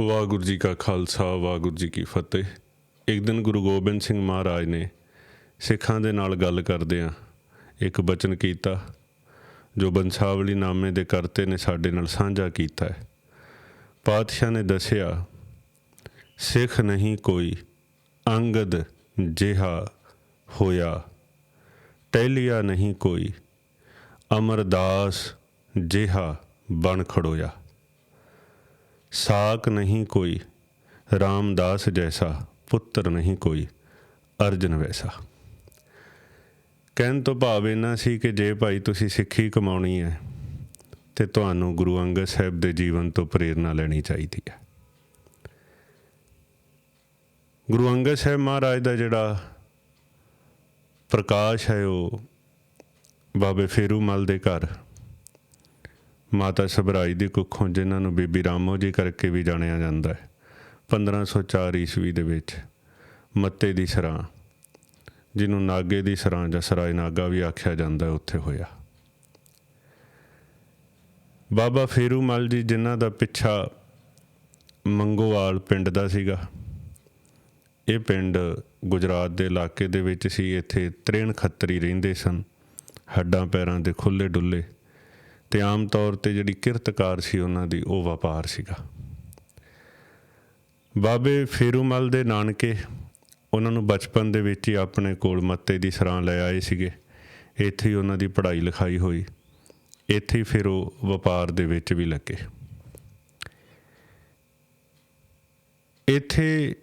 ਵਾਹਿਗੁਰੂ ਜੀ ਕਾ ਖਾਲਸਾ, ਵਾਹਿਗੁਰੂ ਜੀ ਕੀ ਫਤਿਹ। ਇੱਕ ਦਿਨ ਗੁਰੂ ਗੋਬਿੰਦ ਸਿੰਘ ਮਹਾਰਾਜ ਨੇ ਸਿੱਖਾਂ ਦੇ ਨਾਲ ਗੱਲ ਕਰਦਿਆਂ ਇੱਕ ਬਚਨ ਕੀਤਾ, ਜੋ ਬੰਸਾਵਲੀ ਨਾਮੇ ਦੇ ਕਰਤੇ ਨੇ ਸਾਡੇ ਨਾਲ ਸਾਂਝਾ ਕੀਤਾ ਹੈ। ਪਾਤਸ਼ਾਹ ਨੇ ਦੱਸਿਆ, ਸਿੱਖ ਨਹੀਂ ਕੋਈ ਅੰਗਦ ਜਿਹਾ ਹੋਇਆ। ਟਹਿਲਿਆ ਨਹੀਂ ਕੋਈ ਅਮਰਦਾਸ ਜਿਹਾ ਬਣ ਖੜੋਇਆ। ਸਾਕ ਨਹੀਂ ਕੋਈ, ਰਾਮਦਾਸ ਜੈਸਾ ਪੁੱਤਰ ਨਹੀਂ ਕੋਈ, ਅਰਜਨ ਵੈਸਾ। ਕਹਿਣ ਤੋਂ ਭਾਵ ਇਹਨਾਂ ਸੀ ਕਿ ਜੇ ਭਾਈ ਤੁਸੀਂ ਸਿੱਖੀ ਕਮਾਉਣੀ ਹੈ, ਤੇ ਤੁਹਾਨੂੰ ਗੁਰੂ ਅੰਗਦ ਸਾਹਿਬ ਦੇ ਜੀਵਨ ਤੋਂ ਪ੍ਰੇਰਣਾ ਲੈਣੀ ਚਾਹੀਦੀ ਹੈ। ਗੁਰੂ ਅੰਗਦ ਸਾਹਿਬ ਮਹਾਰਾਜ ਦਾ ਜਿਹੜਾ ਪ੍ਰਕਾਸ਼ ਹੈ ਉਹ ਬਾਬੇ ਫੇਰੂ ਮਲ ਦੇ ਘਰ ਮਾਤਾ ਸਬਰਾਈ ਦੀ ਕੁੱਖੋਂ ਜਿਨ੍ਹਾਂ ਨੂੰ ਬੀਬੀ ਰਾਮੋ ਜੀ ਕਰਕੇ ਵੀ ਜਾਣਿਆ ਜਾਂਦਾ ਹੈ 1504 ਈਸਵੀ ਦੇ ਵਿੱਚ ਮੱਤੇ ਦੀ ਸਰਾਂ, ਜਿਹਨੂੰ ਨਾਗੇ ਦੀ ਸਰਾਂ ਜਾਂ ਸਰਾਏ ਨਾਗਾ ਵੀ ਆਖਿਆ ਜਾਂਦਾ ਹੈ, ਉੱਥੇ ਹੋਇਆ। ਬਾਬਾ ਫੇਰੂ ਮਲ ਜੀ ਜਿਨ੍ਹਾਂ ਦਾ ਪਿੱਛਾ ਮੰਗੋਵਾਲ ਪਿੰਡ ਦਾ ਸੀਗਾ, ਇਹ ਪਿੰਡ ਗੁਜਰਾਤ ਦੇ ਇਲਾਕੇ ਦੇ ਵਿੱਚ ਸੀ, ਇੱਥੇ ਤ੍ਰੇਣ ਖੱਤਰੀ ਰਹਿੰਦੇ ਸਨ, ਹੱਡਾਂ ਪੈਰਾਂ ਦੇ ਖੁੱਲੇ ਡੁੱਲੇ ਤੇ ਆਮ ਤੌਰ ਤੇ ਜਿਹੜੀ ਕਿਰਤਕਾਰ ਸੀ ਉਹਨਾਂ ਦੀ ਉਹ ਵਪਾਰ ਸੀਗਾ। ਬਾਬੇ ਫੇਰੂਮਲ ਦੇ ਨਾਨਕੇ ਉਹਨਾਂ ਨੂੰ ਬਚਪਨ ਦੇ ਵਿੱਚ ਹੀ ਆਪਣੇ ਕੋਲ ਮੱਤੇ ਦੀ ਸਰਾਂ ਲੈ ਆਏ ਸੀਗੇ। ਇੱਥੇ ਹੀ ਉਹਨਾਂ ਦੀ ਪੜ੍ਹਾਈ ਲਿਖਾਈ ਹੋਈ। ਇੱਥੇ ਹੀ ਫਿਰ ਉਹ ਵਪਾਰ ਦੇ ਵਿੱਚ ਵੀ ਲੱਗੇ। ਇੱਥੇ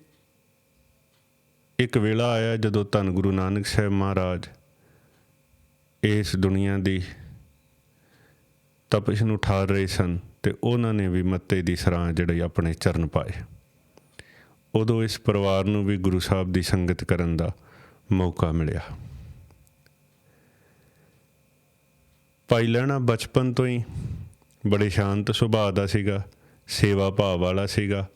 ਇੱਕ ਵੇਲਾ ਆਇਆ ਜਦੋਂ ਧੰਨ ਗੁਰੂ ਨਾਨਕ ਸਾਹਿਬ ਮਹਾਰਾਜ ਇਸ ਦੁਨੀਆ ਦੀ ਤਪਸ਼ ਨੂੰ ਠਾਰ ਰਹੇ ਸਨ ਤੇ ਉਹਨਾਂ ਨੇ ਵੀ ਮੱਤੇ ਦੀ ਸਰਾਂ ਜਿਹੜੇ ਆਪਣੇ ਚਰਨ ਪਾਏ। ਉਦੋਂ ਇਸ ਪਰਿਵਾਰ ਨੂੰ ਵੀ ਗੁਰੂ ਸਾਹਿਬ ਦੀ ਸੰਗਤ ਕਰਨ ਦਾ ਮੌਕਾ ਮਿਲਿਆ। ਭਾਈ ਲੈਣਾ ਬਚਪਨ ਤੋਂ ਹੀ ਬੜੇ ਸ਼ਾਂਤ ਸੁਭਾਅ ਦਾ ਸੀਗਾ, ਸੇਵਾ ਭਾਵ ਵਾਲਾ ਸੀਗਾ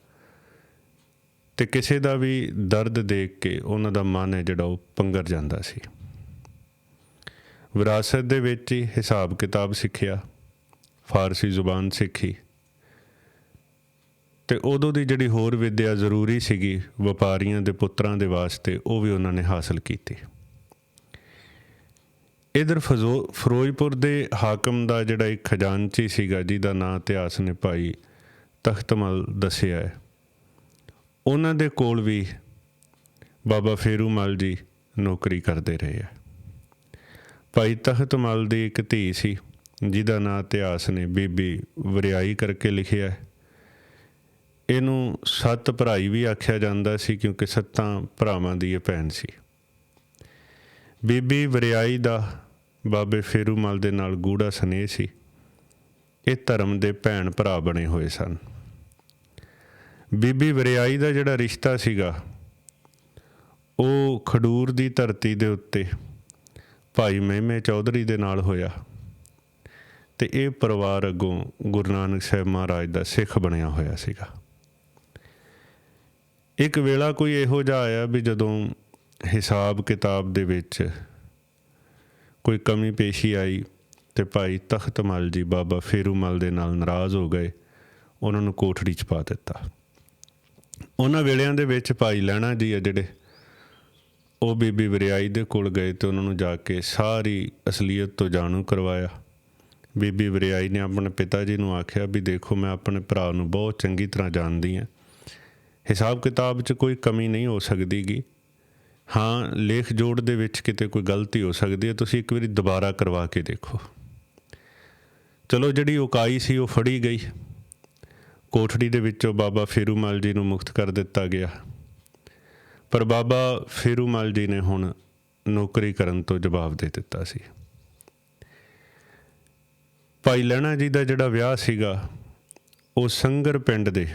ਤੇ ਕਿਸੇ ਦਾ ਵੀ ਦਰਦ ਦੇਖ ਕੇ ਉਹਨਾਂ ਦਾ ਮਨ ਹੈ ਜਿਹੜਾ ਉਹ ਪੰਗਰ ਜਾਂਦਾ ਸੀ। ਵਿਰਾਸਤ ਦੇ ਵਿੱਚ ਹੀ ਹਿਸਾਬ ਕਿਤਾਬ ਸਿੱਖਿਆ ਫਾਰਸੀ ਜ਼ੁਬਾਨ ਸਿੱਖੀ। ਤੇ ਉਦੋਂ ਦੀ ਜਿਹੜੀ ਹੋਰ ਵਿਦਿਆ ਜ਼ਰੂਰੀ ਸੀਗੀ ਵਪਾਰੀਆਂ ਦੇ ਪੁੱਤਰਾਂ ਦੇ ਵਾਸਤੇ, ਉਹ ਵੀ ਉਹਨਾਂ ਨੇ ਹਾਸਲ ਕੀਤੀ। ਇਧਰ ਫਿਰੋਜ਼ਪੁਰ ਦੇ ਹਾਕਮ ਦਾ ਜਿਹੜਾ ਇੱਕ ਖਜ਼ਾਨਚੀ ਸੀਗਾ, ਜਿਹਦਾ ਨਾਂ ਇਤਿਹਾਸ ਨੇ ਭਾਈ ਤਖਤਮਲ ਦੱਸਿਆ ਹੈ, ਉਹਨਾਂ ਦੇ ਕੋਲ ਵੀ ਬਾਬਾ ਫੇਰੂ ਫੇਰੂਮਲ ਜੀ ਨੌਕਰੀ ਕਰਦੇ ਰਹੇ ਆ। ਭਾਈ ਤਖਤਮਲ ਦੀ ਇੱਕ ਧੀ ਸੀ। ਜਿਹਦਾ ਨਾਂ ਇਤਿਹਾਸ ਨੇ, ਬੀਬੀ ਵਰਿਆਈ ਕਰਕੇ ਲਿਖਿਆ ਹੈ। ਇਹਨੂੰ ਸੱਤ ਭਰਾਈ ਵੀ ਆਖਿਆ ਜਾਂਦਾ ਸੀ ਕਿਉਂਕਿ ਸੱਤਾਂ ਭਰਾਵਾਂ ਦੀ ਇਹ ਭੈਣ ਸੀ। ਬੀਬੀ ਵਰਿਆਈ ਦਾ ਬਾਬੇ ਫੇਰੂਮਲ ਦੇ ਨਾਲ ਗੂੜਾ ਸਨੇਹ ਸੀ। ਇਹ ਧਰਮ ਦੇ ਭੈਣ ਭਰਾ ਬਣੇ ਹੋਏ ਸਨ। ਬੀਬੀ ਵਰਿਆਈ ਦਾ ਜਿਹੜਾ ਰਿਸ਼ਤਾ ਸੀਗਾ, ਉਹ ਖਡੂਰ ਦੀ ਧਰਤੀ ਦੇ ਉੱਤੇ ਭਾਈ ਮਹਿਮੇ ਚੌਧਰੀ ਦੇ ਨਾਲ ਹੋਇਆ। ਤੇ ਇਹ ਪਰਿਵਾਰ ਅੱਗੋਂ ਗੁਰੂ ਨਾਨਕ ਸਾਹਿਬ ਮਹਾਰਾਜ ਦਾ ਸਿੱਖ ਬਣਿਆ ਹੋਇਆ ਸੀਗਾ। ਇੱਕ ਵੇਲਾ ਕੋਈ ਇਹੋ ਜਿਹਾ ਆਇਆ ਵੀ ਜਦੋਂ ਹਿਸਾਬ ਕਿਤਾਬ ਦੇ ਵਿੱਚ ਕੋਈ ਕਮੀ ਪੇਸ਼ੀ ਆਈ ਤੇ ਭਾਈ ਤਖਤਮਲ ਜੀ ਬਾਬਾ ਫੇਰੂਮਲ ਦੇ ਨਾਲ ਨਾਰਾਜ਼ ਹੋ ਗਏ, ਉਹਨਾਂ ਨੂੰ ਕੋਠੜੀ 'ਚ ਪਾ ਦਿੱਤਾ। ਉਹਨਾਂ ਵੇਲਿਆਂ ਦੇ ਵਿੱਚ ਭਾਈ ਲੈਣਾ ਜੀ ਆ ਜਿਹੜੇ, ਉਹ ਬੀਬੀ ਵਰਿਆਈ ਦੇ ਕੋਲ ਗਏ ਤੇ ਉਹਨਾਂ ਨੂੰ ਜਾ ਕੇ ਸਾਰੀ ਅਸਲੀਅਤ ਤੋਂ ਜਾਣੂ ਕਰਵਾਇਆ। ਬੀਬੀ ਵਰਿਆਈ ਨੇ ਆਪਣੇ ਪਿਤਾ ਜੀ ਨੂੰ ਆਖਿਆ ਵੀ ਦੇਖੋ, ਮੈਂ ਆਪਣੇ ਭਰਾ ਨੂੰ ਬਹੁਤ ਚੰਗੀ ਤਰ੍ਹਾਂ ਜਾਣਦੀ ਹਾਂ। ਹਿਸਾਬ ਕਿਤਾਬ 'ਚ ਕੋਈ ਕਮੀ ਨਹੀਂ ਹੋ ਸਕਦੀਗੀ। ਹਾਂ, ਲੇਖ ਜੋੜ ਦੇ ਵਿੱਚ ਕਿਤੇ ਕੋਈ ਗਲਤੀ ਹੋ ਸਕਦੀ ਹੈ, ਤੁਸੀਂ ਇੱਕ ਵਾਰੀ ਦੁਬਾਰਾ ਕਰਵਾ ਕੇ ਦੇਖੋ। ਚਲੋ, ਜਿਹੜੀ ਉਕਾਈ ਸੀ ਉਹ ਫੜੀ ਗਈ। ਕੋਠੜੀ ਦੇ ਵਿੱਚੋਂ ਬਾਬਾ ਫੇਰੂਮਲ ਜੀ ਨੂੰ ਮੁਕਤ ਕਰ ਦਿੱਤਾ ਗਿਆ। ਪਰ ਬਾਬਾ ਫੇਰੂਮਲ ਜੀ ਨੇ ਹੁਣ ਨੌਕਰੀ ਕਰਨ ਤੋਂ ਜਵਾਬ ਦੇ ਦਿੱਤਾ ਸੀ। ਭਾਈ ਲੈਣਾ ਜੀ ਦਾ ਜਿਹੜਾ ਵਿਆਹ ਸੀਗਾ, ਉਹ ਸੰਗਰ ਪਿੰਡ ਦੇ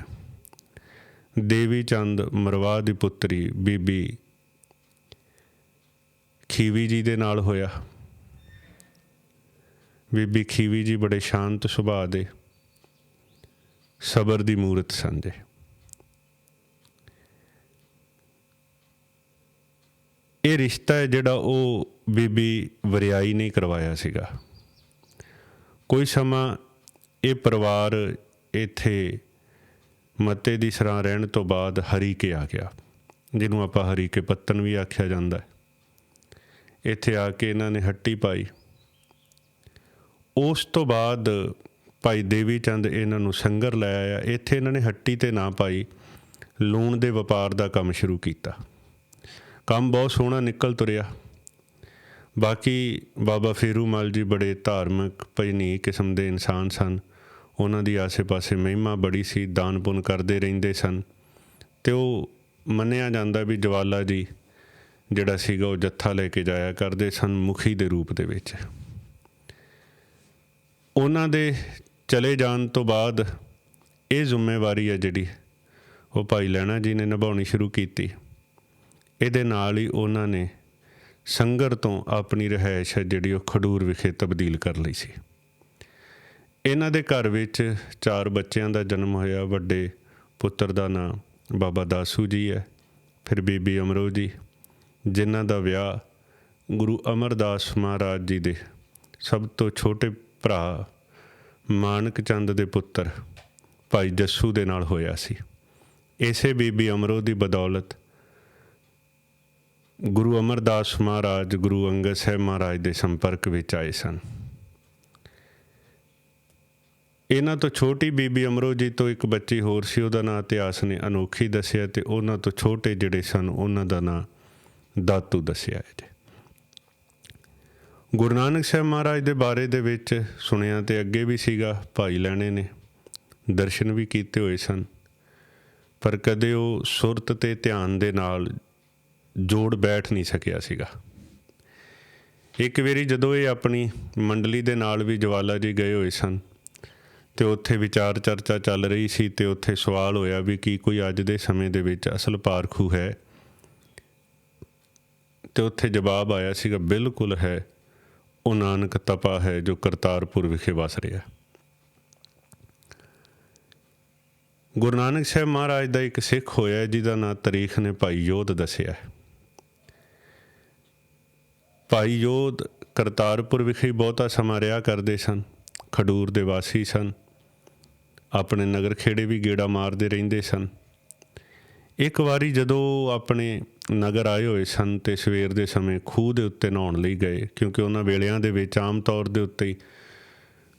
ਦੇਵੀ ਚੰਦ ਮਰਵਾ ਦੀ ਪੁੱਤਰੀ ਬੀਬੀ ਖੀਵੀ ਜੀ ਦੇ ਨਾਲ ਹੋਇਆ। ਬੀਬੀ ਖੀਵੀ ਜੀ ਬੜੇ ਸ਼ਾਂਤ ਸੁਭਾਅ ਦੇ ਸਬਰ ਦੀ ਮੂਰਤ ਸੰਜੇ ਇਹ ਰਿਸ਼ਤਾ ਹੈ ਜਿਹੜਾ ਉਹ ਬੀਬੀ ਵਰਿਆਈ ਨੇ ਕਰਵਾਇਆ ਸੀਗਾ। ਕੋਈ ਸਮਾਂ ਇਹ ਪਰਿਵਾਰ ਇੱਥੇ ਮਤੇ ਦੀ ਸਰਾਂ ਰਹਿਣ ਤੋਂ ਬਾਅਦ ਹਰੀ ਕੇ ਆ ਗਿਆ, ਜਿਹਨੂੰ ਆਪਾਂ ਹਰੀ ਕੇ ਪੱਤਨ ਵੀ ਆਖਿਆ ਜਾਂਦਾ ਹੈ। ਇੱਥੇ ਆ ਕੇ ਇਹਨਾਂ ਨੇ ਹੱਟੀ ਪਾਈ। ਉਸ ਤੋਂ ਬਾਅਦ ਭਾਈ ਦੇਵੀ ਚੰਦ ਇਹਨਾਂ ਨੂੰ ਸੰਗਰ ਲੈ ਆਇਆ। ਇੱਥੇ ਇਹਨਾਂ ਨੇ ਹੱਟੀ ਤੇ ਨਾ ਪਾਈ, ਲੂਣ ਦੇ ਵਪਾਰ ਦਾ ਕੰਮ ਸ਼ੁਰੂ ਕੀਤਾ। ਕੰਮ ਬਹੁਤ ਸੋਹਣਾ ਨਿਕਲ ਤੁਰਿਆ। ਬਾਕੀ ਬਾਬਾ ਫੇਰੂਮਲ ਜੀ ਬੜੇ ਧਾਰਮਿਕ ਭਜਨੀ ਕਿਸਮ ਦੇ ਇਨਸਾਨ ਸਨ। ਉਹਨਾਂ ਦੀ ਆਸੇ-ਪਾਸੇ ਮਹਿਮਾ ਬੜੀ ਸੀ ਦਾਨ ਪੁੰਨ ਕਰਦੇ ਰਹਿੰਦੇ ਸਨ। ਤੇ ਉਹ ਮੰਨਿਆ ਜਾਂਦਾ ਵੀ ਜਵਾਲਾ ਜੀ ਜਿਹੜਾ ਸੀਗਾ ਉਹ ਜੱਥਾ ਲੈ ਕੇ ਜਾਇਆ ਕਰਦੇ ਸਨ ਮੁਖੀ ਦੇ ਰੂਪ ਦੇ ਵਿੱਚ। ਉਹਨਾਂ ਦੇ ਚਲੇ ਜਾਣ ਤੋਂ ਬਾਅਦ ਇਹ ਜ਼ਿੰਮੇਵਾਰੀ ਹੈ ਜਿਹੜੀ ਉਹ ਭਾਈ ਲੈਣਾ ਜੀ ਨੇ ਨਿਭਾਉਣੀ ਸ਼ੁਰੂ ਕੀਤੀ। ਇਹਦੇ ਨਾਲ ਹੀ ਉਹਨਾਂ ਨੇ ਸੰਗਰ ਤੋਂ ਆਪਣੀ ਰਹਿائش ਹੈ ਜਿਹੜੀ ਉਹ ਖਡੂਰ ਵਿਖੇ ਤਬਦੀਲ ਕਰ ਲਈ ਸੀ। ਇਹਨਾਂ ਦੇ ਘਰ ਵਿੱਚ ਚਾਰ ਬੱਚਿਆਂ ਦਾ ਜਨਮ ਹੋਇਆ। ਵੱਡੇ ਪੁੱਤਰ ਦਾ ਨਾਂ ਬਾਬਾ ਦਾਸੂ ਜੀ ਹੈ, ਫਿਰ ਬੀਬੀ ਅਮਰੋ ਜੀ, ਜਿਨ੍ਹਾਂ ਦਾ ਵਿਆਹ ਗੁਰੂ ਅਮਰਦਾਸ ਮਹਾਰਾਜ ਜੀ ਦੇ ਸਭ ਤੋਂ ਛੋਟੇ ਭਰਾ ਮਾਨਕ ਚੰਦ ਦੇ ਪੁੱਤਰ ਭਾਈ ਜੱਸੂ ਦੇ ਨਾਲ ਹੋਇਆ ਸੀ। ਇਸੇ ਬੀਬੀ ਅਮਰੋ ਦੀ ਬਦੌਲਤ ਗੁਰੂ ਅਮਰਦਾਸ ਮਹਾਰਾਜ, ਗੁਰੂ ਅੰਗਦ ਸਾਹਿਬ ਮਹਾਰਾਜ ਦੇ ਸੰਪਰਕ ਵਿੱਚ ਆਏ ਸਨ। ਇਹਨਾਂ ਤੋਂ ਛੋਟੀ ਬੀਬੀ ਅਮਰੋ ਜੀ ਤੋਂ ਇੱਕ ਬੱਚੀ ਹੋਰ ਸੀ, ਉਹਦਾ ਨਾਂ ਇਤਿਹਾਸ ਨੇ ਅਨੋਖੀ ਦੱਸਿਆ ਤੇ ਉਹਨਾਂ ਤੋਂ ਛੋਟੇ ਜਿਹੜੇ ਸਨ, ਉਹਨਾਂ ਦਾ ਨਾਂ ਦਾਤੂ ਦੱਸਿਆ ਹੈ ਜੀ। ਗੁਰੂ ਨਾਨਕ ਸਾਹਿਬ ਮਹਾਰਾਜ ਦੇ ਬਾਰੇ ਦੇ ਵਿੱਚ ਸੁਣਿਆ ਤੇ ਅੱਗੇ ਵੀ ਸੀਗਾ, ਭਾਈ ਲੈਣੇ ਨੇ, ਦਰਸ਼ਨ ਵੀ ਕੀਤੇ ਹੋਏ ਸਨ। ਪਰ ਕਦੇ ਉਹ ਸੁਰਤ ਤੇ ਧਿਆਨ ਦੇ ਨਾਲ ਜੋੜ ਬੈਠ ਨਹੀਂ ਸਕਿਆ ਸੀਗਾ। ਇੱਕ ਵਾਰੀ ਜਦੋਂ ਇਹ ਆਪਣੀ ਮੰਡਲੀ ਦੇ ਨਾਲ ਵੀ ਜਵਾਲਾ ਜੀ ਗਏ ਹੋਏ ਸਨ, ਤੇ ਉੱਥੇ ਵਿਚਾਰ ਚਰਚਾ ਚੱਲ ਰਹੀ ਸੀ ਤੇ ਉੱਥੇ ਸਵਾਲ ਹੋਇਆ ਵੀ ਕੀ ਕੋਈ ਅੱਜ ਦੇ ਸਮੇਂ ਦੇ ਵਿੱਚ ਅਸਲ ਪਾਰਖੂ ਹੈ? ਤੇ ਉੱਥੇ ਜਵਾਬ ਆਇਆ ਸੀਗਾ, ਬਿਲਕੁਲ ਹੈ। ਉਹ ਨਾਨਕ ਤਪਾ ਹੈ ਜੋ ਕਰਤਾਰਪੁਰ ਵਿਖੇ ਵਸ ਰਿਹਾ। ਗੁਰੂ ਨਾਨਕ ਸਾਹਿਬ ਮਹਾਰਾਜ ਦਾ ਇੱਕ ਸਿੱਖ ਹੋਇਆ ਜਿਹਦਾ ਨਾਂ ਤਾਰੀਖ ਨੇ ਭਾਈ ਯੋਧ ਦੱਸਿਆ ਹੈ। ਭਾਈ ਯੋਧ ਕਰਤਾਰਪੁਰ ਵਿਖੇ ਬਹੁਤਾ ਸਮਾਂ ਰਿਹਾ ਕਰਦੇ ਸਨ, ਖਡੂਰ ਦੇ ਵਾਸੀ ਸਨ। ਆਪਣੇ ਨਗਰ ਖੇੜੇ ਵੀ ਗੇੜਾ ਮਾਰਦੇ ਰਹਿੰਦੇ ਸਨ। ਇੱਕ ਵਾਰੀ ਜਦੋਂ ਆਪਣੇ ਨਗਰ ਆਏ ਹੋਏ ਸਨ ਤੇ ਸਵੇਰ ਦੇ ਸਮੇਂ ਖੂਹ ਦੇ ਉੱਤੇ ਨਹਾਉਣ ਲਈ ਗਏ, ਕਿਉਂਕਿ ਉਹਨਾਂ ਵੇਲਿਆਂ ਦੇ ਵਿੱਚ ਆਮ ਤੌਰ ਦੇ ਉੱਤੇ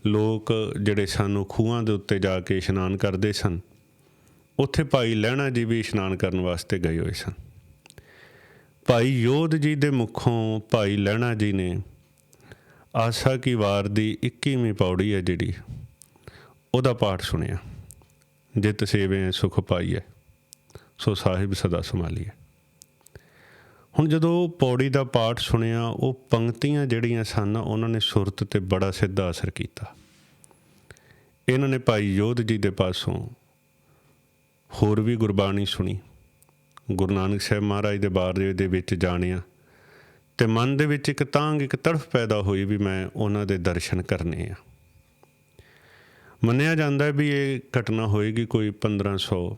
ਲੋਕ ਜਿਹੜੇ ਸਨ ਉਹ ਖੂਹਾਂ ਦੇ ਉੱਤੇ ਜਾ ਕੇ ਇਸ਼ਨਾਨ ਕਰਦੇ ਸਨ। ਉੱਥੇ ਭਾਈ ਲਹਿਣਾ ਜੀ ਵੀ ਇਸ਼ਨਾਨ ਕਰਨ ਵਾਸਤੇ ਗਏ ਹੋਏ ਸਨ। ਭਾਈ ਯੋਧ ਜੀ ਦੇ ਮੁਖੋਂ ਭਾਈ ਲਹਿਣਾ ਜੀ ਨੇ ਆਸਾ ਕੀ ਵਾਰ ਦੀ 21ਵੀਂ ਪੌੜੀ ਹੈ ਜਿਹੜੀ, ਉਹਦਾ ਪਾਠ ਸੁਣਿਆ। ਜਿਤ ਸੇਵੇ ਸੁਖ ਪਾਈਐ ਸੋ ਸਾਹਿਬ ਸਦਾ ਸੰਭਾਲੀਏ ਹੁਣ ਜਦੋਂ ਪੌੜੀ ਦਾ ਪਾਠ ਸੁਣਿਆ, ਉਹ ਪੰਕਤੀਆਂ ਜਿਹੜੀਆਂ ਸਨ, ਉਹਨਾਂ ਨੇ ਸੁਰਤ ਤੇ ਬੜਾ ਸਿੱਧਾ ਅਸਰ ਕੀਤਾ। ਇਹਨਾਂ ਨੇ ਭਾਈ ਯੋਧ ਜੀ ਦੇ ਪਾਸੋਂ ਹੋਰ ਵੀ ਗੁਰਬਾਣੀ ਸੁਣੀ। ਗੁਰੂ ਨਾਨਕ ਸਾਹਿਬ ਮਹਾਰਾਜ ਦੇ ਬਾਰੇ ਦੇ ਵਿੱਚ ਜਾਣਿਆ। ਤੇ ਮਨ ਦੇ ਵਿੱਚ ਇੱਕ ਤਾਂਗ, ਇੱਕ ਤੜਫ ਪੈਦਾ ਹੋਈ ਵੀ ਮੈਂ ਉਹਨਾਂ ਦੇ ਦਰਸ਼ਨ ਕਰਨੇ ਆ। ਮੰਨਿਆ ਜਾਂਦਾ ਹੈ ਵੀ ਇਹ ਘਟਨਾ ਹੋਏਗੀ ਕੋਈ 1532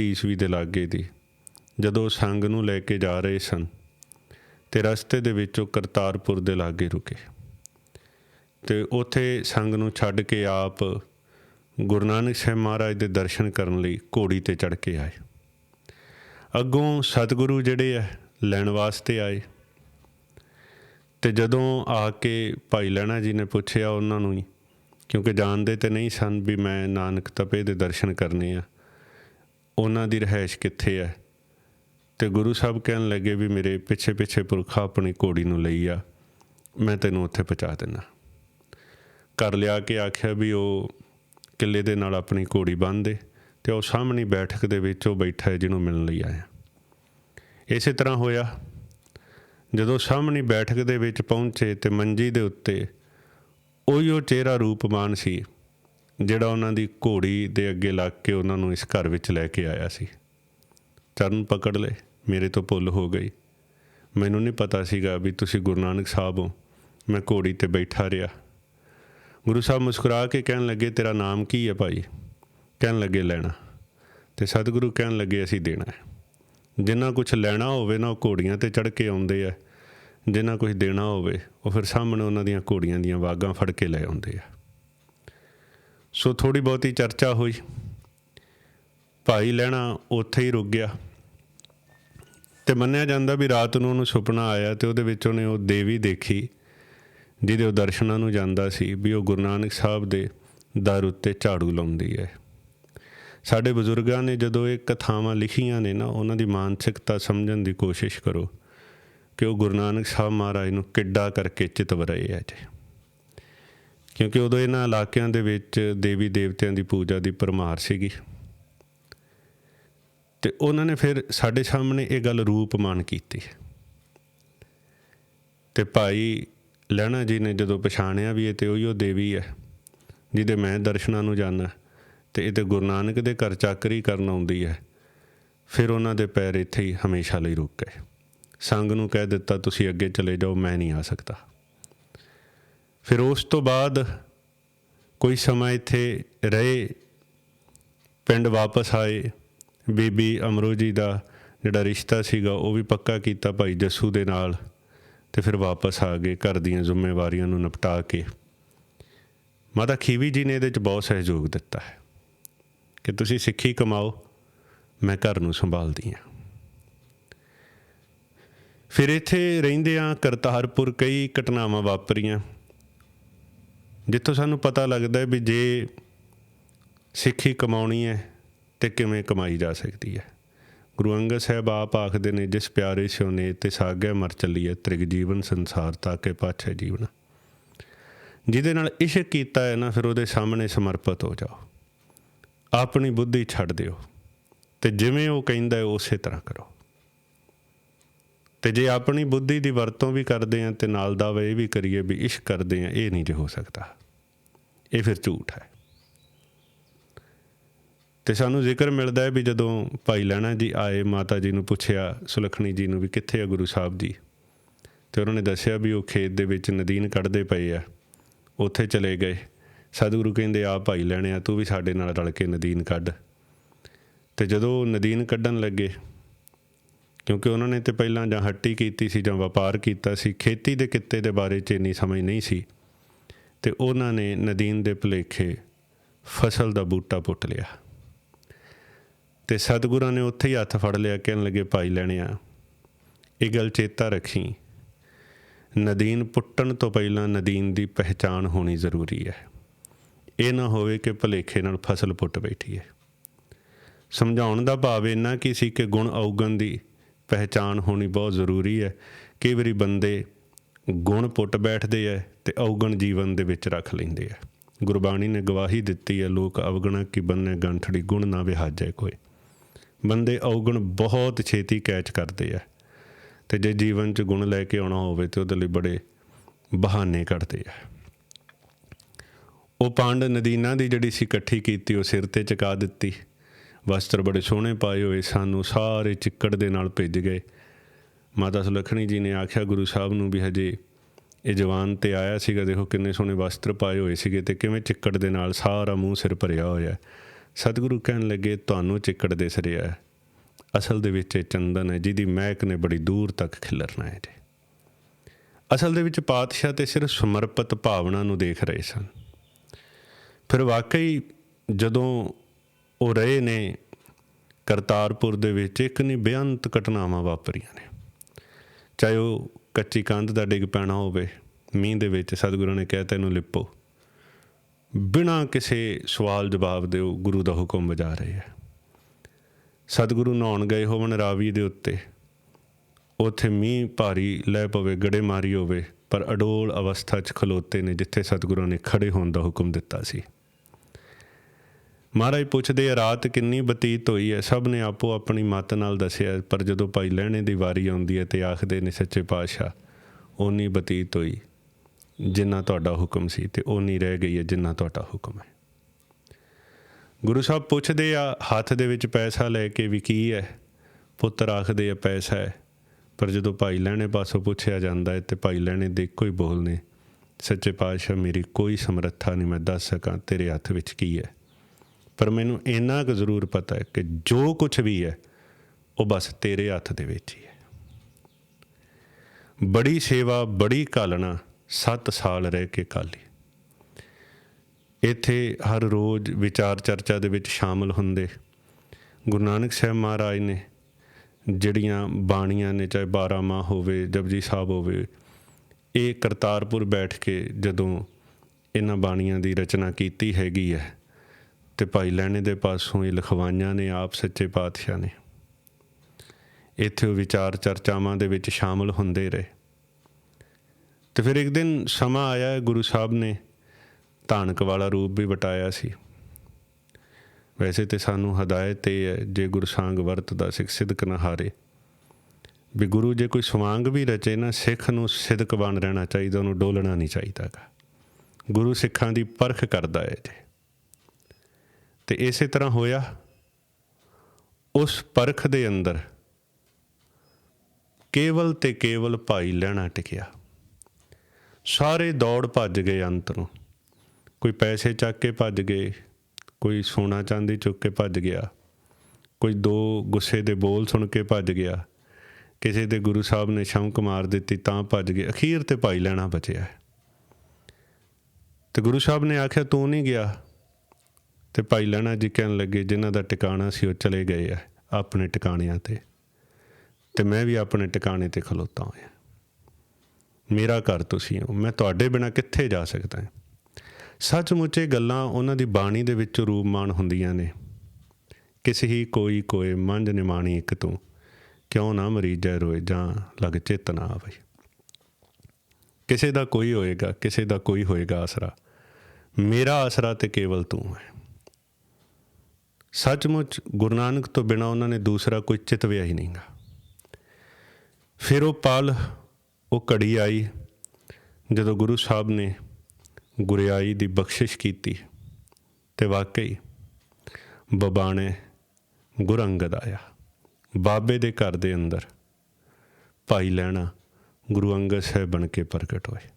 ਈਸਵੀ ਦੇ ਲਾਗੇ ਦੀ। ਜਦੋਂ ਸੰਗ ਨੂੰ ਲੈ ਕੇ ਜਾ ਰਹੇ ਸਨ ਤੇ ਰਸਤੇ ਦੇ ਵਿੱਚ ਉਹ ਕਰਤਾਰਪੁਰ ਦੇ ਲਾਗੇ ਰੁਕੇ। ਤੇ ਉੱਥੇ ਸੰਗ ਨੂੰ ਛੱਡ ਕੇ ਆਪ ਗੁਰੂ ਨਾਨਕ ਸਾਹਿਬ ਮਹਾਰਾਜ ਦੇ ਦਰਸ਼ਨ ਕਰਨ ਲਈ ਘੋੜੀ ਤੇ ਚੜ ਕੇ ਆਏ। ਅੱਗੋਂ ਸਤਿਗੁਰੂ ਜਿਹੜੇ ਆ, ਲੈਣ ਵਾਸਤੇ ਆਏ। ਤੇ ਜਦੋਂ ਆ ਕੇ ਭਾਈ ਲੈਣਾ ਜੀ ਨੇ ਪੁੱਛਿਆ ਉਹਨਾਂ ਨੂੰ ਹੀ ਕਿਉਂਕਿ ਜਾਣਦੇ ਤੇ ਨਹੀਂ ਸਨ ਵੀ ਮੈਂ ਨਾਨਕ ਤਪੇ ਦੇ ਦਰਸ਼ਨ ਕਰਨੇ ਆ, ਉਹਨਾਂ ਦੀ ਰਹਿائش ਕਿੱਥੇ ਆ? ਤੇ ਗੁਰੂ ਸਾਹਿਬ ਕਹਿਣ ਲੱਗੇ ਵੀ ਮੇਰੇ ਪਿੱਛੇ ਪਿੱਛੇ ਪੁਰਖਾ ਆਪਣੀ ਘੋੜੀ ਨੂੰ ਲਈ ਆ, ਮੈਂ ਤੈਨੂੰ ਉੱਥੇ ਪਹੁੰਚਾ ਦੇਣਾ ਕਰ ਲਿਆ ਕੇ ਆਖਿਆ ਵੀ ਉਹ ਕਿੱਲੇ ਦੇ ਨਾਲ ਆਪਣੀ ਘੋੜੀ ਬੰਨ੍ਹ ਦੇ ਤੇ ਉਹ ਸਾਹਮਣੀ ਬੈਠਕ ਦੇ ਵਿੱਚ ਉਹ ਬੈਠਾ ਹੈ ਜਿਹਨੂੰ ਮਿਲਣ ਲਈ ਆਇਆ। ਇਸੇ ਤਰ੍ਹਾਂ ਹੋਇਆ। ਜਦੋਂ ਸਾਹਮਣੀ ਬੈਠਕ ਦੇ ਵਿੱਚ ਪਹੁੰਚੇ ਤੇ ਮੰਜੀ ਦੇ ਉੱਤੇ ਉਹੀ ਉਹ ਚਿਹਰਾ ਰੂਪਮਾਨ ਸੀ, ਜਿਹੜਾ ਉਹਨਾਂ ਦੀ ਘੋੜੀ ਦੇ ਅੱਗੇ ਲੱਗ ਕੇ ਉਹਨਾਂ ਨੂੰ ਇਸ ਘਰ ਵਿੱਚ ਲੈ ਕੇ ਆਇਆ ਸੀ। ਚਰਨ ਪਕੜ ਲਏ, ਮੇਰੇ ਤੋਂ ਭੁੱਲ ਹੋ ਗਈ। ਮੈਨੂੰ ਨਹੀਂ ਪਤਾ ਸੀਗਾ ਵੀ ਤੁਸੀਂ ਗੁਰੂ ਨਾਨਕ ਸਾਹਿਬ ਹੋ, ਮੈਂ ਘੋੜੀ ਤੇ ਬੈਠਾ ਰਿਹਾ। ਗੁਰੂ ਸਾਹਿਬ ਮੁਸਕਰਾ ਕੇ ਕਹਿਣ ਲੱਗੇ, ਤੇਰਾ ਨਾਮ ਕੀ ਹੈ ਭਾਈ? ਕਹਿਣ ਲੱਗੇ ਲੈਣਾ। ਤੇ ਸਤਿਗੁਰੂ ਕਹਿਣ ਲੱਗੇ, ਅਸੀਂ ਦੇਣਾ ਹੈ। ਜਿੰਨਾ ਕੁਝ ਲੈਣਾ ਹੋਵੇ ਨਾ, ਉਹ ਘੋੜੀਆਂ ਤੇ ਚੜ ਕੇ ਆਉਂਦੇ ਆ। ਜਿੰਨਾ ਕੁਝ ਦੇਣਾ ਹੋਵੇ, ਉਹ ਫਿਰ ਸਾਹਮਣੇ ਉਹਨਾਂ ਦੀਆਂ ਘੋੜੀਆਂ ਦੀਆਂ ਵਾਗਾਂ ਫੜ ਕੇ ਲੈ ਆਉਂਦੇ ਆ। ਸੋ ਥੋੜੀ ਬਹੁਤੀ ਚਰਚਾ ਹੋਈ। ਭਾਈ ਲੈਣਾ ਉੱਥੇ ਹੀ ਰੁਕ ਗਿਆ। ਤੇ ਮੰਨਿਆ ਜਾਂਦਾ ਵੀ ਰਾਤ ਨੂੰ ਉਹਨੂੰ ਸੁਪਨਾ ਆਇਆ ਤੇ ਉਹਦੇ ਵਿੱਚ ਉਹਨੇ ਉਹ ਦੇਵੀ ਦੇਖੀ, ਜਿਹਦੇ ਉਹ ਦਰਸ਼ਨਾਂ ਨੂੰ ਜਾਂਦਾ ਸੀ ਵੀ ਉਹ ਗੁਰੂ ਨਾਨਕ ਸਾਹਿਬ ਦੇ ਦਰ ਉੱਤੇ ਝਾੜੂ ਲਾਉਂਦੀ ਹੈ। ਸਾਡੇ ਬਜ਼ੁਰਗਾਂ ਨੇ ਜਦੋਂ ਇਹ ਕਥਾਵਾਂ ਲਿਖੀਆਂ ਨੇ ਨਾ, ਉਹਨਾਂ ਦੀ ਮਾਨਸਿਕਤਾ ਸਮਝਣ ਦੀ ਕੋਸ਼ਿਸ਼ ਕਰੋ ਕਿ ਉਹ ਗੁਰੂ ਨਾਨਕ ਸਾਹਿਬ ਮਹਾਰਾਜ ਨੂੰ ਕਿੱਡਾ ਕਰਕੇ ਚਿਤਵ ਰਹੇ ਆ ਜੀ। ਕਿਉਂਕਿ ਉਦੋਂ ਇਹਨਾਂ ਇਲਾਕਿਆਂ ਦੇ ਵਿੱਚ ਦੇਵੀ ਦੇਵਤਿਆਂ ਦੀ ਪੂਜਾ ਦੀ ਪਰਮਾਰ ਸੀਗੀ। ਤੇ ਉਹਨਾਂ ਨੇ ਫਿਰ ਸਾਡੇ ਸਾਹਮਣੇ ਇਹ ਗੱਲ ਰੂਪਮਾਨ ਕੀਤੀ। ਤੇ ਭਾਈ ਲੈਣਾ ਜੀ ਨੇ ਜਦੋਂ ਪਛਾਣਿਆ ਵੀ ਇਹ ਤੇ ਉਹੀ ਉਹ ਦੇਵੀ ਹੈ, ਜਿਹਦੇ ਮੈਂ ਦਰਸ਼ਨਾਂ ਨੂੰ ਜਾਣਾ ਤੇ ਇਹ ਤੇ ਗੁਰੂ ਨਾਨਕ ਦੇ ਘਰ ਚਾਕਰੀ ਕਰਨ ਆਉਂਦੀ ਹੈ। ਫਿਰ ਉਹਨਾਂ ਦੇ ਪੈਰ ਇੱਥੇ ਹੀ ਹਮੇਸ਼ਾ ਲਈ ਰੁਕ ਗਏ। ਸੰਗ ਨੂੰ ਕਹਿ ਦਿੱਤਾ, ਤੁਸੀਂ ਅੱਗੇ ਚਲੇ ਜਾਓ, ਮੈਂ ਨਹੀਂ ਆ ਸਕਦਾ। ਫਿਰ ਉਸ ਤੋਂ ਬਾਅਦ ਕੋਈ ਸਮਾਂ ਇੱਥੇ ਰਹੇ, ਪਿੰਡ ਵਾਪਸ ਆਏ। ਬੀਬੀ ਅਮਰੋ ਜੀ ਦਾ ਜਿਹੜਾ ਰਿਸ਼ਤਾ ਸੀਗਾ, ਉਹ ਵੀ ਪੱਕਾ ਕੀਤਾ ਭਾਈ ਜੱਸੂ ਦੇ ਨਾਲ ਤੇ ਫਿਰ ਵਾਪਸ ਆ ਗਏ ਘਰ ਦੀਆਂ ਜ਼ਿੰਮੇਵਾਰੀਆਂ ਨੂੰ ਨਿਪਟਾ ਕੇ। ਮਾਤਾ ਖੀਵੀ ਜੀ ਨੇ ਇਹਦੇ ਚ ਬਹੁਤ ਸਹਿਯੋਗ ਦਿੱਤਾ ਹੈ। ਕਿ ਤੁਸੀਂ ਸਿੱਖੀ ਕਮਾਓ, ਮੈਂ ਘਰ ਨੂੰ ਸੰਭਾਲਦੀ ਹਾਂ। ਫਿਰ ਇੱਥੇ ਰਹਿੰਦਿਆਂ ਕਰਤਾਰਪੁਰ ਕਈ ਘਟਨਾਵਾਂ ਵਾਪਰੀਆਂ, ਜਿੱਥੋਂ ਸਾਨੂੰ ਪਤਾ ਲੱਗਦਾ ਹੈ ਵੀ ਜੇ ਸਿੱਖੀ ਕਮਾਉਣੀ ਹੈ, ਤੇ ਕਿਵੇਂ ਕਮਾਈ ਜਾ ਸਕਦੀ ਹੈ। ਗੁਰੂ ਅੰਗਦ ਸਾਹਿਬ ਆਪ ਆਖਦੇ ਨੇ, ਜਿਸ ਪਿਆਰੇ ਸਿਉ ਨੇ ਤੇ ਸਾਗਿਆ ਮਰ ਚੱਲੀਏ ਤ੍ਰਿਗ ਜੀਵਨ ਸੰਸਾਰ ਤਾਕੇ ਪਾਛੇ ਜੀਵਨ। ਜਿਹਦੇ ਨਾਲ ਇਸ਼ਕ ਕੀਤਾ ਹੈ ਨਾ, ਫਿਰ ਉਹਦੇ ਸਾਹਮਣੇ ਸਮਰਪਿਤ ਹੋ ਜਾਓ। ਆਪਣੀ ਬੁੱਧੀ ਛੱਡ ਦਿਓ। ਤੇ ਜਿਵੇਂ ਉਹ ਕਹਿੰਦਾ ਹੈ, ਉਸੇ ਤਰ੍ਹਾਂ ਕਰੋ। ਤੇ ਜੇ ਆਪਣੀ ਬੁੱਧੀ ਦੀ ਵਰਤੋਂ ਵੀ ਕਰਦੇ ਆ ਤੇ ਨਾਲ ਦਾ ਇਹ ਵੀ ਕਰੀਏ ਵੀ ਇਸ਼ਕ ਕਰਦੇ ਆ ਇਹ ਨਹੀਂ ਜੇ ਹੋ ਸਕਦਾ। ਇਹ ਫਿਰ ਝੂਠ ਹੈ। ਤੇ ਸਾਨੂੰ ਜ਼ਿਕਰ ਮਿਲਦਾ ਹੈ ਵੀ ਜਦੋਂ ਭਾਈ ਲੈਣਾ ਜੀ ਆਏ, ਮਾਤਾ ਜੀ ਨੂੰ ਪੁੱਛਿਆ, ਸੁਲਖਣੀ ਜੀ ਨੂੰ ਵੀ ਕਿੱਥੇ ਆ ਗੁਰੂ ਸਾਹਿਬ ਜੀ? ਤੇ ਉਹਨਾਂ ਨੇ ਦੱਸਿਆ ਵੀ ਉਹ ਖੇਤ ਦੇ ਵਿੱਚ ਨਦੀਨ ਕੱਢਦੇ ਪਏ ਆ। ਉੱਥੇ ਚਲੇ ਗਏ। ਸਤਿਗੁਰੂ ਕਹਿੰਦੇ ਆ ਭਾਈ ਲੈਣਿਆ ਤੂੰ ਵੀ ਸਾਡੇ ਨਾਲ ਰਲ ਕੇ ਨਦੀਨ ਕੱਢ। ਤੇ ਜਦੋਂ ਨਦੀਨ ਕੱਢਣ ਲੱਗੇ, ਕਿਉਂਕਿ ਉਹਨਾਂ ਨੇ ਤੇ ਪਹਿਲਾਂ ਜਾਂ ਹੱਟੀ ਕੀਤੀ ਸੀ ਜਾਂ ਵਪਾਰ ਕੀਤਾ ਸੀ, ਖੇਤੀ ਦੇ ਕਿੱਤੇ ਦੇ ਬਾਰੇ 'ਚ ਇੰਨੀ ਸਮਝ ਨਹੀਂ ਸੀ, ਤੇ ਉਹਨਾਂ ਨੇ ਨਦੀਨ ਦੇ ਭਲੇਖੇ ਫਸਲ ਦਾ ਬੂਟਾ ਪੁੱਟ ਲਿਆ। ਤੇ ਸਤਿਗੁਰਾਂ ਨੇ ਉੱਥੇ ਹੀ ਹੱਥ ਫੜ ਲਿਆ, ਕਹਿਣ ਲੱਗੇ, ਭਾਈ ਲੈਣਿਆ ਇਹ ਗੱਲ ਚੇਤਾ ਰੱਖੀ। ਨਦੀਨ ਪੁੱਟਣ ਤੋਂ ਪਹਿਲਾਂ ਨਦੀਨ ਦੀ ਪਹਿਚਾਣ ਹੋਣੀ ਜ਼ਰੂਰੀ ਹੈ। ਇਹ ਨਾ ਹੋਵੇ ਕਿ ਭਲੇਖੇ ਨਾਲ ਫਸਲ ਪੁੱਟ ਬੈਠੀ ਹੈ। ਸਮਝਾਉਣ ਦਾ ਭਾਵ ਇੰਨਾ ਕੀ ਸੀ ਕਿ ਗੁਣ ਔਗਣ ਦੀ ਪਹਿਚਾਣ ਹੋਣੀ ਬਹੁਤ ਜ਼ਰੂਰੀ ਹੈ। ਕਈ ਵਾਰੀ ਬੰਦੇ ਗੁਣ ਪੁੱਟ ਬੈਠਦੇ ਐ ਤੇ ਔਗਣ ਜੀਵਨ ਦੇ ਵਿੱਚ ਰੱਖ ਲੈਂਦੇ ਆ ਗੁਰਬਾਣੀ ਨੇ ਗਵਾਹੀ ਦਿੱਤੀ ਹੈ, ਲੋਕ ਅਵਗਣਾ ਕੀ ਬੰਨੇ ਗੰਠੜੀ, ਗੁਣ ਨਾ ਵਿਹਾਜੈ ਕੋਈ। ਬੰਦੇ ਔਗਣ ਬਹੁਤ ਛੇਤੀ ਕੈਚ ਕਰਦੇ ਆ ਤੇ ਜੇ ਜੀਵਨ 'ਚ ਗੁਣ ਲੈ ਕੇ ਆਉਣਾ ਹੋਵੇ ਤੇ ਉਹਦੇ ਲਈ ਬੜੇ ਬਹਾਨੇ ਕੱਢਦੇ ਆ ਉਹ ਪਾਂਡ ਨਦੀਨਾ ਦੀ ਜਿਹੜੀ ਸੀ ਇਕੱਠੀ ਕੀਤੀ, ਉਹ ਸਿਰ ਤੇ ਚਕਾ ਦਿੱਤੀ। ਵਸਤਰ ਬੜੇ ਸੋਹਣੇ ਪਾਏ ਹੋਏ ਸਾਨੂੰ ਸਾਰੇ ਚਿੱਕੜ ਦੇ ਨਾਲ ਭਿੱਜ ਗਏ। ਮਾਤਾ ਸੁਲੱਖਣੀ ਜੀ ਨੇ ਆਖਿਆ ਗੁਰੂ ਸਾਹਿਬ ਨੂੰ ਵੀ ਹਜੇ ਇਹ ਜਵਾਨ ਤੇ ਆਇਆ ਸੀਗਾ, ਦੇਖੋ ਕਿੰਨੇ ਸੋਹਣੇ ਵਸਤਰ ਪਾਏ ਹੋਏ ਸੀਗੇ ਤੇ ਕਿਵੇਂ ਚਿੱਕੜ ਦੇ ਨਾਲ ਸਾਰਾ ਮੂੰਹ ਸਿਰ ਭਰਿਆ ਹੋਇਆ ਸਤਿਗੁਰੂ ਕਹਿਣ ਲੱਗੇ, ਤੁਹਾਨੂੰ ਚਿੱਕੜ ਦੇ ਰਿਹਾ ਹੈ। ਅਸਲ ਦੇ ਵਿੱਚ ਇਹ ਚੰਦਨ ਹੈ, ਜਿਹਦੀ ਮਹਿਕ ਨੇ ਬੜੀ ਦੂਰ ਤੱਕ ਖਿਲਰਨਾ ਹੈ ਜੀ। ਅਸਲ ਦੇ ਵਿੱਚ ਪਾਤਸ਼ਾਹ ਤੇ ਸਿਰਫ ਸਮਰਪਿਤ ਭਾਵਨਾ ਨੂੰ ਦੇਖ ਰਹੇ ਸਨ। ਫਿਰ ਵਾਕਈ ਜਦੋਂ ਉਹ ਰਹੇ ਨੇ ਕਰਤਾਰਪੁਰ ਦੇ ਵਿੱਚ, ਇੱਕ ਨਹੀਂ ਬੇਅੰਤ ਘਟਨਾਵਾਂ ਵਾਪਰੀਆਂ ਨੇ। ਚਾਹੇ ਉਹ ਕੱਚੀ ਕੰਧ ਦਾ ਡਿੱਗ ਪੈਣਾ ਹੋਵੇ, ਮੀਂਹ ਦੇ ਵਿੱਚ ਸਤਿਗੁਰੂ ਨੇ ਕਿਹਾ ਤੈਨੂੰ ਲਿਪੋ। ਬਿਨਾਂ ਕਿਸੇ ਸਵਾਲ ਜਵਾਬ ਦੇ ਉਹ ਗੁਰੂ ਦਾ ਹੁਕਮ ਵਜਾ ਰਹੇ ਹੈ ਸਤਿਗੁਰੂ ਨਹਾਉਣ ਗਏ ਹੋਵਣ ਰਾਵੀ ਦੇ ਉੱਤੇ। ਉੱਥੇ ਮੀਂਹ ਭਾਰੀ ਲੈ ਪਵੇ ਗੜੇ ਮਾਰੀ ਹੋਵੇ, ਪਰ ਅਡੋਲ ਅਵਸਥਾ 'ਚ ਖਲੋਤੇ ਨੇ, ਜਿੱਥੇ ਸਤਿਗੁਰੂ ਨੇ ਖੜੇ ਹੋਣ ਦਾ ਹੁਕਮ ਦਿੱਤਾ ਸੀ। ਮਹਾਰਾਜ ਪੁੱਛਦੇ ਆ, ਰਾਤ ਕਿੰਨੀ ਬਤੀਤ ਹੋਈ ਹੈ? ਸਭ ਨੇ ਆਪੋ ਆਪਣੀ ਮਤ ਨਾਲ ਦੱਸਿਆ, ਪਰ ਜਦੋਂ ਭਾਈ ਲੈਣੇ ਦੀ ਵਾਰੀ ਆਉਂਦੀ ਹੈ ਤੇ ਆਖਦੇ ਨੇ, ਸੱਚੇ ਪਾਤਸ਼ਾਹ, ਓਨੀ ਬਤੀਤ ਹੋਈ ਜਿੰਨਾ ਤੁਹਾਡਾ ਹੁਕਮ ਸੀ ਤੇ ਓਨੀ ਰਹਿ ਗਈ ਹੈ ਜਿੰਨਾ ਤੁਹਾਡਾ ਹੁਕਮ ਹੈ। ਗੁਰੂ ਸਾਹਿਬ ਪੁੱਛਦੇ ਆ, ਹੱਥ ਦੇ ਵਿੱਚ ਪੈਸਾ ਲੈ ਕੇ ਵੀ ਕੀ ਹੈ? ਪੁੱਤਰ ਆਖਦੇ ਆ, ਪੈਸਾ ਹੈ। ਪਰ ਜਦੋਂ ਭਾਈ ਲੈਣੇ ਪਾਸੋਂ ਪੁੱਛਿਆ ਜਾਂਦਾ ਹੈ ਤੇ ਭਾਈ ਲੈਣੇ ਦੇ ਇੱਕੋ ਹੀ ਬੋਲ ਨੇ, ਸੱਚੇ ਪਾਤਸ਼ਾਹ, ਮੇਰੀ ਕੋਈ ਸਮਰੱਥਾ ਨਹੀਂ, ਮੈਂ ਦੱਸ ਸਕਾਂ ਤੇਰੇ ਹੱਥ ਵਿੱਚ ਕੀ ਹੈ? ਪਰ ਮੈਨੂੰ ਇੰਨਾ ਕੁ ਜ਼ਰੂਰ ਪਤਾ ਹੈ ਕਿ ਜੋ ਕੁਝ ਵੀ ਹੈ, ਉਹ ਬਸ ਤੇਰੇ ਹੱਥ ਦੇ ਵਿੱਚ ਹੀ ਹੈ। ਬੜੀ ਸੇਵਾ, ਬੜੀ ਕਾਲਣਾ 7 ਸਾਲ ਰਹਿ ਕੇ ਕਾਲੀ ਇੱਥੇ ਹਰ ਰੋਜ਼ ਵਿਚਾਰ ਚਰਚਾ ਦੇ ਵਿੱਚ ਸ਼ਾਮਲ ਹੁੰਦੇ ਗੁਰੂ ਨਾਨਕ ਸਾਹਿਬ ਮਹਾਰਾਜ ਨੇ, ਜਿਹੜੀਆਂ ਬਾਣੀਆਂ ਨੇ, ਚਾਹੇ 12 ਮਾਹ ਹੋਵੇ, ਜਪਜੀ ਸਾਹਿਬ ਹੋਵੇ, ਇਹ ਕਰਤਾਰਪੁਰ ਬੈਠ ਕੇ ਜਦੋਂ ਇਹਨਾਂ ਬਾਣੀਆਂ ਦੀ ਰਚਨਾ ਕੀਤੀ ਹੈਗੀ ਹੈ ਤੇ ਭਾਈ ਲੈਣੇ ਦੇ ਪਾਸੋਂ ਇਹ ਲਿਖਵਾਈਆਂ ਨੇ ਆਪ ਸੱਚੇ ਪਾਤਸ਼ਾਹ ਨੇ। ਇੱਥੇ ਉਹ ਵਿਚਾਰ ਚਰਚਾਵਾਂ ਦੇ ਵਿੱਚ ਸ਼ਾਮਲ ਹੁੰਦੇ ਰਹੇ। ਤੇ ਫਿਰ ਇੱਕ ਦਿਨ ਸਮਾਂ ਆਇਆ ਗੁਰੂ ਸਾਹਿਬ ਨੇ ਧਾਨਕ ਵਾਲਾ ਰੂਪ ਵੀ ਵਟਾਇਆ ਸੀ। ਵੈਸੇ ਤੇ ਸਾਨੂੰ ਹਦਾਇਤ ਇਹ ਹੈ, ਜੇ ਗੁਰਸਾਂਗ ਵਰਤਦਾ ਸਿੱਖ ਸਿਦਕ ਨਾ ਹਾਰੇ। ਵੀ ਗੁਰੂ ਜੇ ਕੋਈ ਸਵਾਂਗ ਵੀ ਰਚੇ ਨਾ, ਸਿੱਖ ਨੂੰ ਸਿਦਕ ਬਣ ਰਹਿਣਾ ਚਾਹੀਦਾ, ਉਹਨੂੰ ਡੋਲਣਾ ਨਹੀਂ ਚਾਹੀਦਾਗਾ ਗੁਰੂ ਸਿੱਖਾਂ ਦੀ ਪਰਖ ਕਰਦਾ ਹੈ ਜੀ ਤੇ ਇਸੇ ਤਰ੍ਹਾਂ ਹੋਇਆ। ਉਸ ਪਰਖ ਦੇ ਅੰਦਰ ਕੇਵਲ ਤੇ ਕੇਵਲ ਭਾਈ ਲੈਣਾ ਟਿਕਿਆ। ਸਾਰੇ ਦੌੜ ਭੱਜ ਗਏ ਅੰਤ ਨੂੰ। ਕੋਈ ਪੈਸੇ ਚੱਕ ਕੇ ਭੱਜ ਗਏ, ਕੋਈ ਸੋਨਾ ਚਾਂਦੀ ਚੁੱਕ ਕੇ ਭੱਜ ਗਿਆ, ਕੋਈ ਦੋ ਗੁੱਸੇ ਦੇ ਬੋਲ ਸੁਣ ਕੇ ਭੱਜ ਗਿਆ, ਕਿਸੇ ਦੇ ਗੁਰੂ ਸਾਹਿਬ ਨੇ ਸ਼ੌਂਕ ਮਾਰ ਦਿੱਤੀ ਤਾਂ ਭੱਜ ਗਏ। ਅਖੀਰ ਤੇ ਭਾਈ ਲੈਣਾ ਬਚਿਆ। ਤੇ ਗੁਰੂ ਸਾਹਿਬ ਨੇ ਆਖਿਆ, ਤੂੰ ਨਹੀਂ ਗਿਆ? ਤੇ ਭਾਈ ਲਹਿਣਾ ਜੀ ਕਹਿਣ ਲੱਗੇ, ਜਿਨ੍ਹਾਂ ਦਾ ਟਿਕਾਣਾ ਸੀ ਉਹ ਚਲੇ ਗਏ ਆ ਆਪਣੇ ਟਿਕਾਣਿਆਂ ਤੇ। ਤੇ ਮੈਂ ਵੀ ਆਪਣੇ ਟਿਕਾਣੇ ਤੇ ਖਲੋਤਾ ਹੋਇਆ। ਮੇਰਾ ਘਰ ਤੁਸੀਂ ਹੋ, ਮੈਂ ਤੁਹਾਡੇ ਬਿਨਾ ਕਿੱਥੇ ਜਾ ਸਕਦਾ ਹਾਂ? ਸੱਚਮੁੱਚ ਇਹ ਗੱਲਾਂ ਉਹਨਾਂ ਦੀ ਬਾਣੀ ਦੇ ਵਿੱਚ ਰੂਪਮਾਨ ਹੁੰਦੀਆਂ ਨੇ। ਕਿਸੇ ਹੀ ਕੋਈ ਕੋਏ ਮੰਝ ਨਿਮਾਣੀ ਇੱਕ ਤੂੰ, ਕਿਉਂ ਨਾ ਮਰੀਜੈ ਰੋਏ ਜਾਂ ਲਗ ਚਿਤ ਨਾ ਆਵੇ। ਕਿਸੇ ਦਾ ਕੋਈ ਹੋਏਗਾ, ਕਿਸੇ ਦਾ ਕੋਈ ਹੋਏਗਾ ਆਸਰਾ। ਮੇਰਾ ਆਸਰਾ ਤੇ ਕੇਵਲ ਤੂੰ ਹੈ। ਸੱਚਮੁੱਚ ਗੁਰੂ ਨਾਨਕ ਤੋਂ ਬਿਨਾ ਉਹਨਾਂ ਨੇ ਦੂਸਰਾ ਕੋਈ ਚਿਤਵਿਆ ਹੀ ਨਹੀਂਗਾ। ਫਿਰ ਉਹ ਪਲ, ਉਹ ਘੜੀ ਆਈ, ਜਦੋਂ ਗੁਰੂ ਸਾਹਿਬ ਨੇ ਗੁਰਿਆਈ ਦੀ ਬਖਸ਼ਿਸ਼ ਕੀਤੀ ਤੇ ਵਾਕਈ ਬਬਾਣੇ ਗੁਰੰਗਦ ਆਇਆ। ਬਾਬੇ ਦੇ ਘਰ ਦੇ ਅੰਦਰ ਭਾਈ ਲੈਣਾ ਗੁਰੂ ਅੰਗਦ ਸਾਹਿਬ ਬਣ ਕੇ ਪ੍ਰਗਟ ਹੋਏ।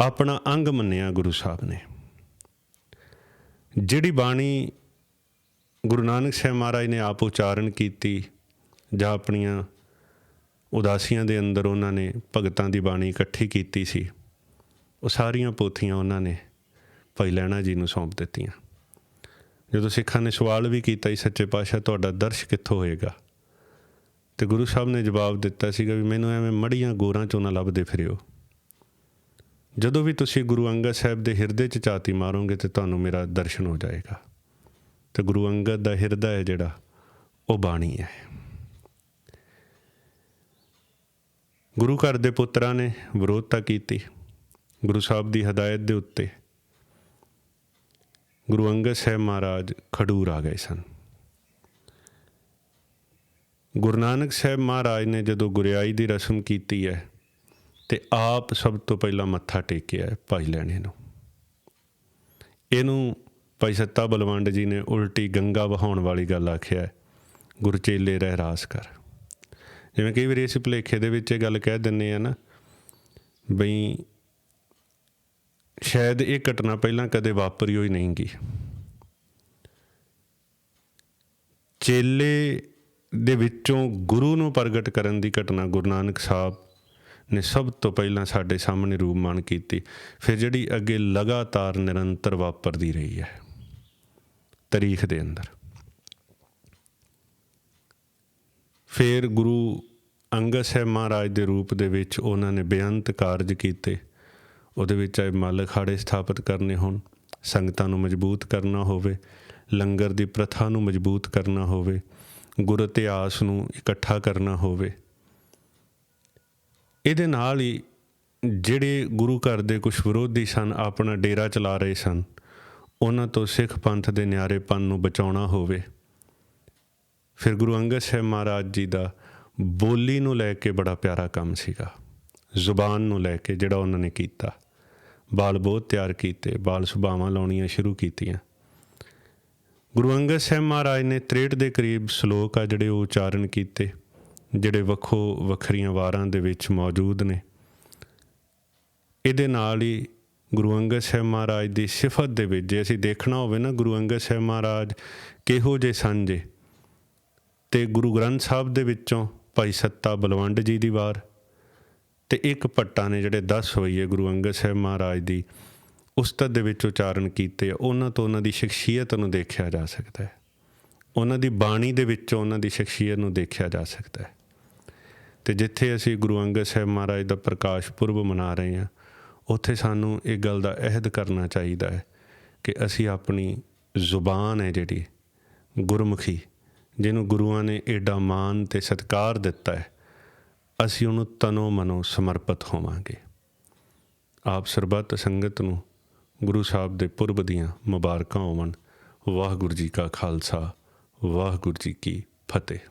ਆਪਣਾ ਅੰਗ ਮੰਨਿਆ ਗੁਰੂ ਸਾਹਿਬ ਨੇ। ਜਿਹੜੀ ਬਾਣੀ ਗੁਰੂ ਨਾਨਕ ਸਾਹਿਬ ਮਹਾਰਾਜ ਨੇ ਆਪ ਉਚਾਰਨ ਕੀਤੀ, ਜਾਂ ਆਪਣੀਆਂ ਉਦਾਸੀਆਂ ਦੇ ਅੰਦਰ ਉਹਨਾਂ ਨੇ ਭਗਤਾਂ ਦੀ ਬਾਣੀ ਇਕੱਠੀ ਕੀਤੀ ਸੀ, ਉਹ ਸਾਰੀਆਂ ਪੋਥੀਆਂ ਉਹਨਾਂ ਨੇ ਭਾਈ ਲੈਣਾ ਜੀ ਨੂੰ ਸੌਂਪ ਦਿੱਤੀਆਂ। ਜਦੋਂ ਸਿੱਖਾਂ ਨੇ ਸਵਾਲ ਵੀ ਕੀਤਾ ਸੀ ਸੱਚੇ ਪਾਤਸ਼ਾਹ, ਤੁਹਾਡਾ ਦਰਸ਼ ਕਿੱਥੋਂ ਹੋਏਗਾ? ਤੇ ਗੁਰੂ ਸਾਹਿਬ ਨੇ ਜਵਾਬ ਦਿੱਤਾ ਸੀਗਾ ਵੀ, ਮੈਨੂੰ ਐਵੇਂ ਮੜੀਆਂ ਗੋਰਾਂ ਚੋਂ ਨਾ ਲੱਭਦੇ ਫਿਰਿਓ। ਜਦੋਂ ਵੀ ਤੁਸੀਂ ਗੁਰੂ ਅੰਗਦ ਸਾਹਿਬ ਦੇ ਹਿਰਦੇ 'ਚ ਚਾਤੀ ਮਾਰੋਗੇ ਤੇ ਤੁਹਾਨੂੰ ਮੇਰਾ ਦਰਸ਼ਨ ਹੋ ਜਾਏਗਾ। ਤੇ ਗੁਰੂ ਅੰਗਦ ਦਾ ਹਿਰਦਾ ਹੈ ਜਿਹੜਾ, ਉਹ ਬਾਣੀ ਹੈ। ਗੁਰੂ ਘਰ ਦੇ ਪੁੱਤਰਾਂ ਨੇ ਵਿਰੋਧਤਾ ਕੀਤੀ, ਗੁਰੂ ਸਾਹਿਬ ਦੀ ਹਦਾਇਤ ਦੇ ਉੱਤੇ ਗੁਰੂ ਅੰਗਦ ਸਾਹਿਬ ਮਹਾਰਾਜ ਖਡੂਰ ਆ ਗਏ ਸਨ। ਗੁਰੂ ਨਾਨਕ ਸਾਹਿਬ ਮਹਾਰਾਜ ਨੇ ਜਦੋਂ ਗੁਰਿਆਈ ਦੀ ਰਸਮ ਕੀਤੀ ਹੈ ਤੇ ਆਪ ਸਭ ਤੋਂ ਪਹਿਲਾਂ ਮੱਥਾ ਟੇਕਿਆ ਭਾਈ ਲੈਣੇ ਨੂੰ। ਇਹਨੂੰ ਭਾਈ ਸੱਤਾ ਬਲਵੰਡ ਜੀ ਨੇ ਉਲਟੀ ਗੰਗਾ ਵਹਾਉਣ ਵਾਲੀ ਗੱਲ ਆਖਿਆ ਹੈ ਗੁਰਚੇਲੇ ਰਹਿ ਰਾਸ ਕਰ। ਜਿਵੇਂ ਕਈ ਵਾਰੀ ਅਸੀਂ ਭੁਲੇਖੇ ਦੇ ਵਿੱਚ ਇਹ ਗੱਲ ਕਹਿ ਦਿੰਨੇ ਆ ਨਾ, ਬਈ ਸ਼ਾਇਦ ਇਹ ਘਟਨਾ ਪਹਿਲਾਂ ਕਦੇ ਵਾਪਰੀ ਹੋਈ ਨਹੀਂ ਗਈ ਚੇਲੇ ਦੇ ਵਿੱਚੋਂ ਗੁਰੂ ਨੂੰ ਪ੍ਰਗਟ ਕਰਨ ਦੀ ਘਟਨਾ ਗੁਰੂ ਨਾਨਕ ਸਾਹਿਬ ਨੇ ਸਭ ਤੋਂ ਪਹਿਲਾਂ ਸਾਡੇ ਸਾਹਮਣੇ ਰੂਪਮਾਨ ਕੀਤੀ। ਫਿਰ ਜਿਹੜੀ ਅੱਗੇ ਲਗਾਤਾਰ ਨਿਰੰਤਰ ਵਾਪਰਦੀ ਰਹੀ ਹੈ। ਤਾਰੀਖ ਦੇ ਅੰਦਰ। ਫਿਰ ਗੁਰੂ ਅੰਗਦ ਸਾਹਿਬ ਮਹਾਰਾਜ ਦੇ ਰੂਪ ਦੇ ਵਿੱਚ ਉਹਨਾਂ ਨੇ ਬੇਅੰਤ ਕਾਰਜ ਕੀਤੇ। ਉਹਦੇ ਵਿੱਚ ਆਏ ਮੱਲ ਅਖਾੜੇ ਸਥਾਪਿਤ ਕਰਨੇ ਹੋਣ, ਸੰਗਤਾਂ ਨੂੰ ਮਜ਼ਬੂਤ ਕਰਨਾ ਹੋਵੇ, ਲੰਗਰ ਦੀ ਪ੍ਰਥਾ ਨੂੰ ਮਜ਼ਬੂਤ ਕਰਨਾ ਹੋਵੇ, ਗੁਰ ਇਤਿਹਾਸ ਨੂੰ ਇਕੱਠਾ ਕਰਨਾ ਹੋਵੇ ਇਹਦੇ ਨਾਲ ਹੀ ਜਿਹੜੇ ਗੁਰੂ ਘਰ ਦੇ ਕੁਝ ਵਿਰੋਧੀ ਸਨ, ਆਪਣਾ ਡੇਰਾ ਚਲਾ ਰਹੇ ਸਨ, ਉਹਨਾਂ ਤੋਂ ਸਿੱਖ ਪੰਥ ਦੇ ਨਿਆਰੇਪਨ ਨੂੰ ਬਚਾਉਣਾ ਹੋਵੇ। ਫਿਰ ਗੁਰੂ ਅੰਗਦ ਸਾਹਿਬ ਮਹਾਰਾਜ ਜੀ ਦਾ ਬੋਲੀ ਨੂੰ ਲੈ ਕੇ ਬੜਾ ਪਿਆਰਾ ਕੰਮ ਸੀਗਾ। ਜ਼ੁਬਾਨ ਨੂੰ ਲੈ ਕੇ ਜਿਹੜਾ ਉਹਨਾਂ ਨੇ ਕੀਤਾ। ਬਾਲ ਬਹੁਤ ਤਿਆਰ ਕੀਤੇ, ਬਾਲ ਸੁਭਾਵਾਂ ਲਾਉਣੀਆਂ ਸ਼ੁਰੂ ਕੀਤੀਆਂ। ਗੁਰੂ ਅੰਗਦ ਸਾਹਿਬ ਮਹਾਰਾਜ ਨੇ 63 ਦੇ ਕਰੀਬ ਸ਼ਲੋਕ ਆ ਜਿਹੜੇ ਉਹ ਉਚਾਰਨ ਕੀਤੇ। ਜਿਹੜੇ ਵੱਖੋ ਵੱਖਰੀਆਂ ਵਾਰਾਂ ਦੇ ਵਿੱਚ ਮੌਜੂਦ ਨੇ। ਇਹਦੇ ਨਾਲ ਹੀ ਗੁਰੂ ਅੰਗਦ ਸਾਹਿਬ ਮਹਾਰਾਜ ਦੀ ਸਿਫਤ ਦੇ ਵਿੱਚ ਜੇ ਅਸੀਂ ਦੇਖਣਾ ਹੋਵੇ ਨਾ, ਗੁਰੂ ਅੰਗਦ ਸਾਹਿਬ ਮਹਾਰਾਜ ਕਿਹੋ ਜੇ ਸਨ ਜੇ। ਤੇ ਗੁਰੂ ਗ੍ਰੰਥ ਸਾਹਿਬ ਦੇ ਵਿੱਚੋਂ ਭਾਈ ਸੱਤਾ ਬਲਵੰਡ ਜੀ ਦੀ ਵਾਰ ਤੇ ਇੱਕ ਪੱਟਾ ਨੇ ਜਿਹੜੇ 10 ਹੋਈਏ ਗੁਰੂ ਅੰਗਦ ਸਾਹਿਬ ਮਹਾਰਾਜ ਦੀ, ਉਸਤਤ ਦੇ ਵਿੱਚ ਉਚਾਰਨ ਕੀਤੇ ਉਹਨਾਂ ਤੋਂ ਉਹਨਾਂ ਦੀ ਸ਼ਖਸੀਅਤ ਨੂੰ ਦੇਖਿਆ ਜਾ ਸਕਦਾ ਹੈ। ਉਹਨਾਂ ਦੀ ਬਾਣੀ ਦੇ ਵਿੱਚੋਂ ਉਹਨਾਂ ਦੀ ਸ਼ਖਸੀਅਤ ਨੂੰ ਦੇਖਿਆ ਜਾ ਸਕਦਾ ਹੈ। ਤੇ ਜਿੱਥੇ ਅਸੀਂ ਗੁਰੂ ਅੰਗਦ ਸਾਹਿਬ ਮਹਾਰਾਜ ਦਾ ਪ੍ਰਕਾਸ਼ ਪੁਰਬ ਮਨਾ ਰਹੇ ਹਾਂ, ਉੱਥੇ ਸਾਨੂੰ ਇਹ ਗੱਲ ਦਾ ਅਹਿਦ ਕਰਨਾ ਚਾਹੀਦਾ ਹੈ ਕਿ ਅਸੀਂ ਆਪਣੀ ਜ਼ੁਬਾਨ ਹੈ ਜਿਹੜੀ, ਗੁਰਮੁਖੀ, ਜਿਹਨੂੰ ਗੁਰੂਆਂ ਨੇ ਏਡਾ ਮਾਨ ਤੇ ਸਤਿਕਾਰ ਦਿੱਤਾ ਹੈ, ਅਸੀਂ ਉਹਨੂੰ ਤਨੋ ਮਨੋ ਸਮਰਪਿਤ ਹੋਵਾਂਗੇ। ਆਪ ਸਰਬੱਤ ਸੰਗਤ ਨੂੰ ਗੁਰੂ ਸਾਹਿਬ ਦੇ ਪੁਰਬ ਦੀਆਂ ਮੁਬਾਰਕਾਂ ਹੋਵਣ। ਵਾਹਿਗੁਰੂ ਜੀ ਕਾ ਖਾਲਸਾ, ਵਾਹਿਗੁਰੂ ਜੀ ਕੀ ਫਤਿਹ।